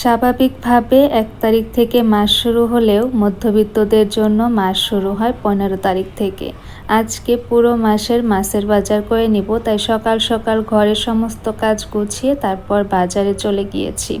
স্বাভাবিকভাবে এক তারিখ থেকে মাস শুরু হলেও মধ্যবিত্তদের জন্য মাস শুরু হয় পনেরো তারিখ থেকে। আজকে পুরো মাসের মাছের বাজার করে নিব, তাই সকাল সকাল ঘরের সমস্ত কাজ গুছিয়ে তারপর বাজারে চলে গিয়েছি।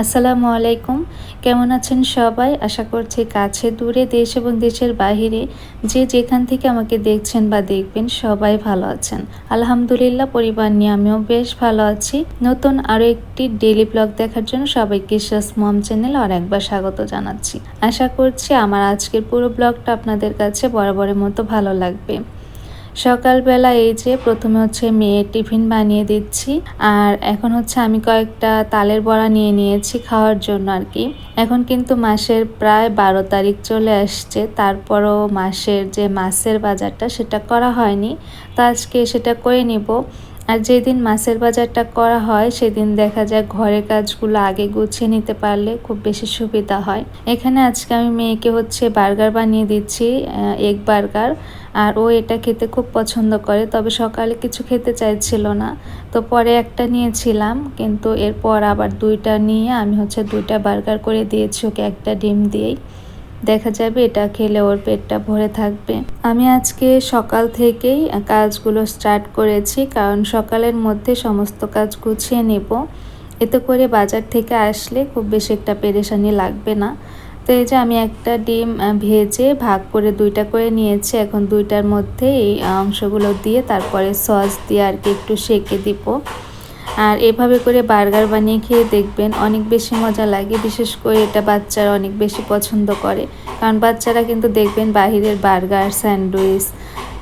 আসসালামু আলাইকুম। কেমন আছেন সবাই? আশা করছি কাছে, দূরে, দেশ এবং দেশের বাহিরে যে যেখান থেকে আমাকে দেখছেন বা দেখবেন সবাই ভালো আছেন। আলহামদুলিল্লাহ, পরিবার নিয়ে আমিও বেশ ভালো আছি। নতুন আরও একটি ডেলি ব্লগ দেখার জন্য সবাইকে শাস মম চ্যানেল আর একবার স্বাগত জানাচ্ছি। আশা করছি আমার আজকের পুরো ব্লগটা আপনাদের কাছে বরাবরের মতো ভালো লাগবে। সকালবেলা এই যে প্রথমে হচ্ছে মেয়ের টিফিন বানিয়ে দিচ্ছি, আর এখন হচ্ছে আমি কয়েকটা তালের বড়া নিয়ে নিয়েছি খাওয়ার জন্য আর কি। এখন কিন্তু মাসের প্রায় বারো তারিখ চলে আসছে, তারপরও মাসের যে মাছের বাজারটা সেটা করা হয়নি। তো আজকে সেটা করে নিব। আর যেদিন মাছের বাজারটা করা হয়, সেদিন দেখা যায় ঘরের কাজগুলো আগে গুছিয়ে নিতে পারলে খুব বেশি সুবিধা হয়। এখানে আজকে আমি মেয়েকে হচ্ছে বার্গার বানিয়ে দিচ্ছি এগ বার্গার। আর ও এটা খেতে খুব পছন্দ করে, তবে সকালে কিছু খেতে চাইছিল না। তো পরে একটা নিয়েছিলাম, কিন্তু এরপর আবার দুইটা নিয়ে আমি হচ্ছে দুইটা বার্গার করে দিয়েছি, ওকে একটা ডিম দিয়েই। দেখা যাবে এটা খেলে ওর পেটটা ভরে থাকবে। আমি আজকে সকাল থেকেই কাজগুলো স্টার্ট করেছি, কারণ সকালের মধ্যে সমস্ত কাজ গুছিয়ে নেব। এতে করে বাজার থেকে আসলে খুব বেশি একটা পেরেশানি লাগবে না। তো এই যে আমি একটা ডিম ভেজে ভাগ করে দুইটা করে নিয়েছি, এখন দুইটার মধ্যে এই অংশগুলো দিয়ে তারপরে সস দিয়ে আর কি একটু সেঁকে দিব। আর এভাবে করে বার্গার বানিয়ে খেয়ে দেখবেন অনেক বেশি মজা লাগে, বিশেষ করে এটা বাচ্চারা অনেক বেশি পছন্দ করে। কারণ বাচ্চারা কিন্তু দেখবেন বাহিরের বার্গার, স্যান্ডউইচ,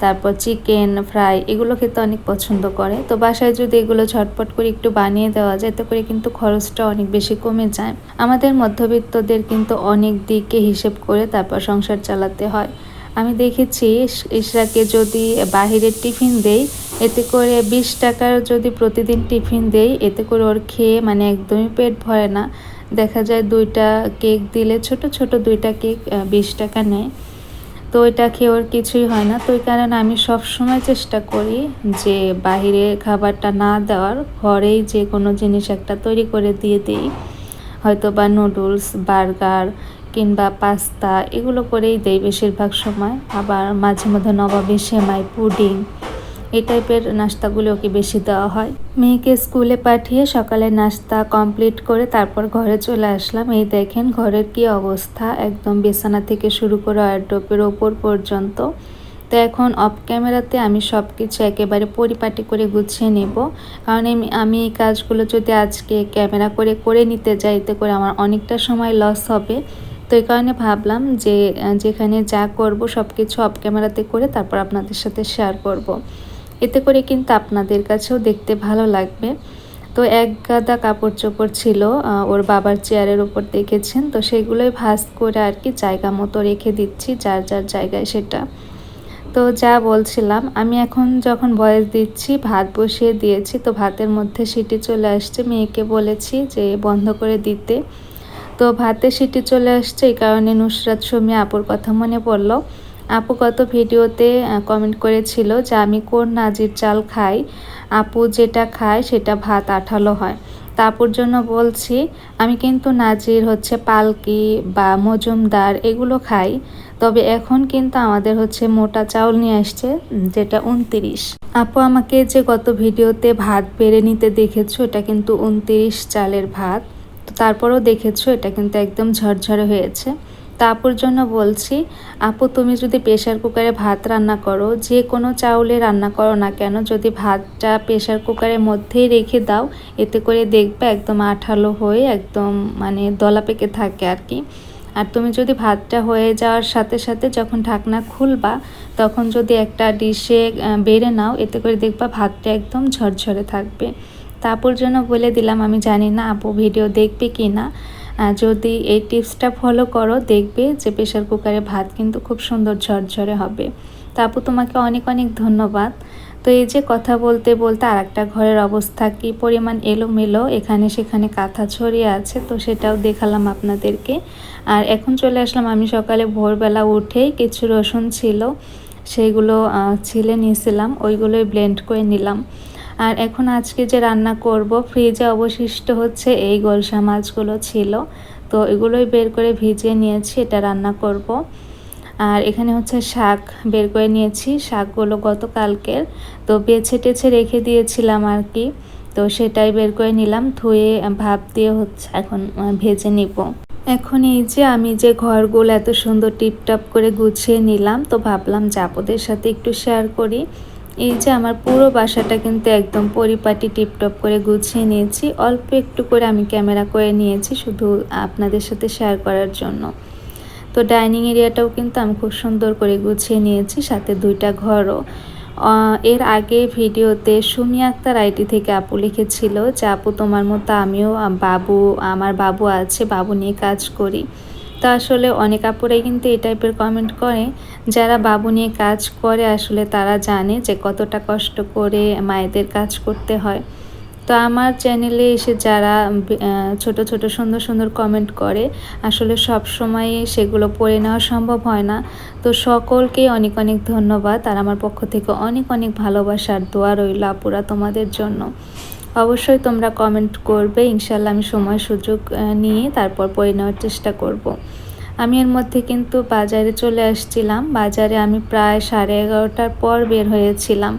তারপর চিকেন, ফ্রাই এগুলো খেতে অনেক পছন্দ করে। তো বাসায় যদি এগুলো ঝটপট করে একটু বানিয়ে দেওয়া যায়, এতে করে কিন্তু খরচটা অনেক বেশি কমে যায়। আমাদের মধ্যবিত্তদের কিন্তু অনেক দিকে হিসেব করে তারপর সংসার চালাতে হয়। আমি দেখেছি ইশরাকে যদি বাহিরের টিফিন দেই এতে করে বিশ টাকার যদি প্রতিদিন টিফিন দেই, এতে করে ওর খেয়ে মানে একদমই পেট ভরে না। দেখা যায় দুইটা কেক দিলে, ছোট ছোট দুইটা কেক বিশ টাকা নেয়। তো এটা খেয়ে ওর কিছুই হয় না। তো ওই কারণে আমি সব সময় চেষ্টা করি যে বাহিরে খাবারটা না দেওয়ার, ঘরেই যে কোনো জিনিস একটা তৈরি করে দিয়ে দিই। হয়তো বা নুডলস, বার্গার কিংবা পাস্তা এগুলো করেই দেই বেশিরভাগ সময়। আবার মাঝে মধ্যে নবাবী সেমাই, পুডিং এই টাইপের নাস্তাগুলো ওকে বেশি দেওয়া হয়। মেয়েকে স্কুলে পাঠিয়ে সকালে নাস্তা কমপ্লিট করে তারপর ঘরে চলে আসলাম। এই দেখেন ঘরের কি অবস্থা, একদম বিছানা থেকে শুরু করে ওয়ারড্রপের ওপর পর্যন্ত। তো এখন অফ ক্যামেরাতে আমি সব কিছু একেবারে পরিপাটি করে গুছিয়ে নেব। কারণ আমি এই কাজগুলো যদি আজকে ক্যামেরা করে করে নিতে যাইতে করে আমার অনেকটা সময় লস হবে। তো এই কারণে ভাবলাম যে যেখানে যা করব সব কিছু অফ ক্যামেরাতে করে তারপর আপনাদের সাথে শেয়ার করব। এতে করে কিন্তু আপনাদের কাছেও দেখতে ভালো লাগবে। তো এক গাদা কাপড় চোপড় ছিল ওর বাবার চেয়ারের ওপর দেখেছেন, তো সেগুলোই ভাজ করে আর কি জায়গা মতো রেখে দিচ্ছি, যার যার জায়গায় সেটা। তো যা বলছিলাম, আমি এখন যখন বয়স দিচ্ছি, ভাত বসিয়ে দিয়েছি, তো ভাতের মধ্যে সিটি চলে আসছে, মেয়েকে বলেছি যে বন্ধ করে দিতে। তো ভাতে সিটি চলে আসছে, এই কারণে নুসরাত শমি আপুর কথা মনে পড়ল। আপু কত ভিডিওতে কমেন্ট করেছিল যে, আমি কোন নাজির চাল খাই? আপু যেটা খায় সেটা ভাত আঠালো হয়। তারপর জন্য বলছি, আমি কিন্তু নাজির হচ্ছে পালকি বা মজুমদার, এগুলো খাই। তবে এখন কিন্তু আমাদের হচ্ছে মোটা চাউল নিয়ে আসছে যেটা উনতিরিশ। আপু আমাকে যে গত ভিডিওতে ভাত বেড়ে নিতে দেখেছ, এটা কিন্তু উনতিরিশ চালের ভাত। তারপরও দেখেছ, এটা কিন্তু একদম ঝরঝরে হয়েছে। তারপর জন্য বলছি, আপু, তুমি যদি প্রেশার কুকারে ভাত রান্না করো, যে কোনো চাউলে রান্না করো না কেন, যদি ভাতটা প্রেশার কুকারের মধ্যেই রেখে দাও, এতে করে দেখবে একদম আঠালো হয়ে একদম মানে দলা পেকে থাকে আর কি। আর তুমি যদি ভাতটা হয়ে যাওয়ার সাথে সাথে যখন ঢাকনা খুলবা, তখন যদি একটা ডিশে বেড়ে নাও, এতে করে দেখবা ভাতটা একদম ঝরঝরে থাকবে। তারপর জন্য বলে দিলাম, আমি জানি না আপু ভিডিও দেখবে কি না যদি এই টিপসটা ফলো করো, দেখবে যে প্রেশার কুকারে ভাত কিন্তু খুব সুন্দর ঝরঝরে হবে। তো আপু, তোমাকে অনেক অনেক ধন্যবাদ। তো এই যে কথা বলতে বলতে আর একটা ঘরের অবস্থা, কি পরিমাণ এলোমেলো, এখানে সেখানে কাঁথা ছড়িয়ে আছে, তো সেটাও দেখালাম আপনাদেরকে। আর এখন চলে আসলাম, আমি সকালে ভোরবেলা উঠেই কিছু রসুন ছিল সেইগুলো ছিলে নিয়েছিলাম, ওইগুলোই ব্লেন্ড করে নিলাম। আর এখন আজকে যে রান্না করব ফ্রিজে অবশিষ্ট হচ্ছে এই গোলসা মাছগুলো ছিল। তো এগুলোই বের করে ভিজিয়ে নিয়েছি, এটা রান্না করব। আর এখানে হচ্ছে শাক বের করে নিয়েছি, শাকগুলো গতকালকের। তো বেছে টেছে রেখে দিয়েছিলাম আর কি। তো সেটাই বের করে নিলাম, ধুয়ে ভাপ দিয়ে হচ্ছে এখন ভেজে নিব। এখন এই যে আমি যে ঘরগুলো এত সুন্দর টিপটাপ করে গুছিয়ে নিলাম, তো ভাবলাম জাপদের সাথে একটু শেয়ার করি। এই যে আমার পুরো বাসাটা কিন্তু একদম পরিপাটি টিপটপ করে গুছিয়ে নিয়েছি। অল্প একটু করে আমি ক্যামেরা করে নিয়েছি শুধু আপনাদের সাথে শেয়ার করার জন্য। তো ডাইনিং এরিয়াটাও কিন্তু আমি খুব সুন্দর করে গুছিয়ে নিয়েছি, সাথে দুইটা ঘরও। এর আগে ভিডিওতে সুমি আক্তার আইটি থেকে আপু লিখেছিল যে, আপু, তোমার মতো আমিও বাবু, আমার বাবু আছে, বাবু নিয়ে কাজ করি। তা আসলে অনেক আপুরাই কিন্তু এই টাইপের কমেন্ট করে। যারা বাবু নিয়ে কাজ করে, আসলে তারা জানে যে কতটা কষ্ট করে মায়েদের কাজ করতে হয়। তো আমার চ্যানেলে এসে যারা ছোট ছোট, সুন্দর সুন্দর কমেন্ট করে, আসলে সব সময় সেগুলো পড়ে নেওয়া সম্ভব হয় না। তো সকলকেই অনেক অনেক ধন্যবাদ। আর আমার পক্ষ থেকে অনেক অনেক ভালোবাসার দোয়া রইল আপুরা তোমাদের জন্য। অবশ্যই তোমরা কমেন্ট করবে। ইনশাল্লাহ আমি সময়, সুযোগ নিয়ে তারপর পড়ে নেওয়ার চেষ্টা করব। আমি এর মধ্যে কিন্তু বাজারে চলে আসছিলাম। বাজারে আমি প্রায় সাড়ে এগারোটার পর বের হয়েছিলাম।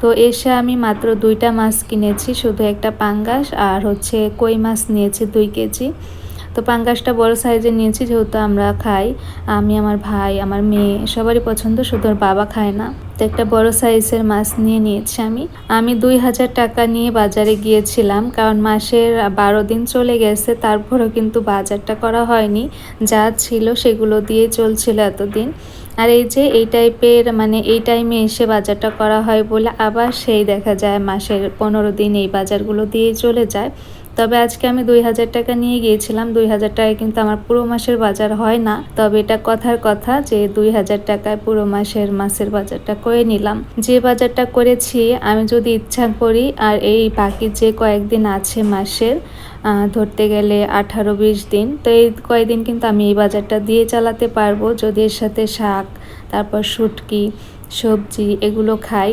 তো এসে আমি মাত্র দুইটা মাছ কিনেছি। শুধু একটা পাঙ্গাস আর হচ্ছে কই মাছ নিয়েছি দুই কেজি। তো পাঙ্গাসটা বড় সাইজের নিয়েছি যেহেতু আমরা খাই। আমি, আমার ভাই, আমার মেয়ে, সবারই পছন্দ, শুধু বাবা খায় না। তো একটা বড় সাইজের মাছ নিয়ে নিয়েছি আমি। আমি দুই হাজার টাকা নিয়ে বাজারে গিয়েছিলাম, কারণ মাসের বারো দিন চলে গেছে, তারপরেও কিন্তু বাজারটা করা হয়নি। যা ছিল সেগুলো দিয়ে চলছিল এতদিন। আর এই যে, এই টাইপের মানে এই টাইমে এসে বাজারটা করা হয় বলে আবার সেই দেখা যায় মাসের পনেরো দিন এই বাজারগুলো দিয়ে চলে যায়। তবে আজকে আমি দুই হাজার টাকা নিয়ে গিয়েছিলাম। দুই হাজার টাকায় কিন্তু আমার পুরো মাসের বাজার হয় না। তবে এটা কথার কথা যে দুই হাজার টাকায় পুরো মাসের মাসের বাজারটা করে নিলাম। যে বাজারটা করেছি, আমি যদি ইচ্ছা করি, আর এই বাকি যে কয়েকদিন আছে মাসের ধরতে গেলে আঠারো, বিশ দিন, তো এই কয়েকদিন কিন্তু আমি এই বাজারটা দিয়ে চালাতে পারব। যদি এর সাথে শাক, তারপর শুটকি, সবজি, এগুলো খাই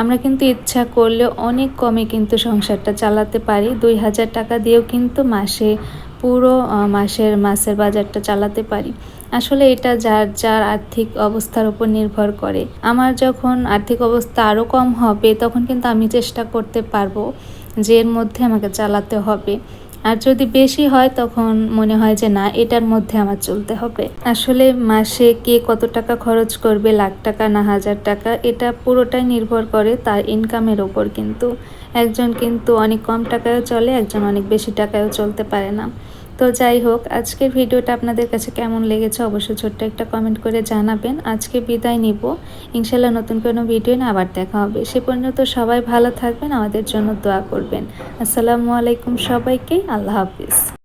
আমরা কিন্তু ইচ্ছা করলে অনেক কমে কিন্তু সংসারটা চালাতে পারি। দুই হাজার টাকা দিয়েও কিন্তু মাসে, পুরো মাসের মাসের বাজারটা চালাতে পারি। আসলে এটা যার যার আর্থিক অবস্থার উপর নির্ভর করে। আমার যখন আর্থিক অবস্থা আরও কম হবে, তখন কিন্তু আমি চেষ্টা করতে পারব যে এর মধ্যে আমাকে চালাতে হবে। আর যদি বেশি হয় তখন মনে হয় যে না, এটার মধ্যে আমার চলতে হবে। আসলে মাসে কে কত টাকা খরচ করবে, লাখ টাকা না হাজার টাকা, এটা পুরোটাই নির্ভর করে তার ইনকামের ওপর কিন্তু। একজন কিন্তু অনেক কম টাকায়ও চলে, একজন অনেক বেশি টাকায়ও চলতে পারে না। তো যাই হোক, আজকের ভিডিওটা আপনাদের কাছে কেমন লেগেছে অবশ্যই ছোট্ট একটা কমেন্ট করে জানাবেন। আজকে বিদায় নিব। ইনশাল্লাহ নতুন কোনো ভিডিও না আবার দেখা হবে। সে পর্যন্ত সবাই ভালো থাকবেন, আমাদের জন্য দোয়া করবেন। আসসালামু আলাইকুম সবাইকে, আল্লাহ হাফিজ।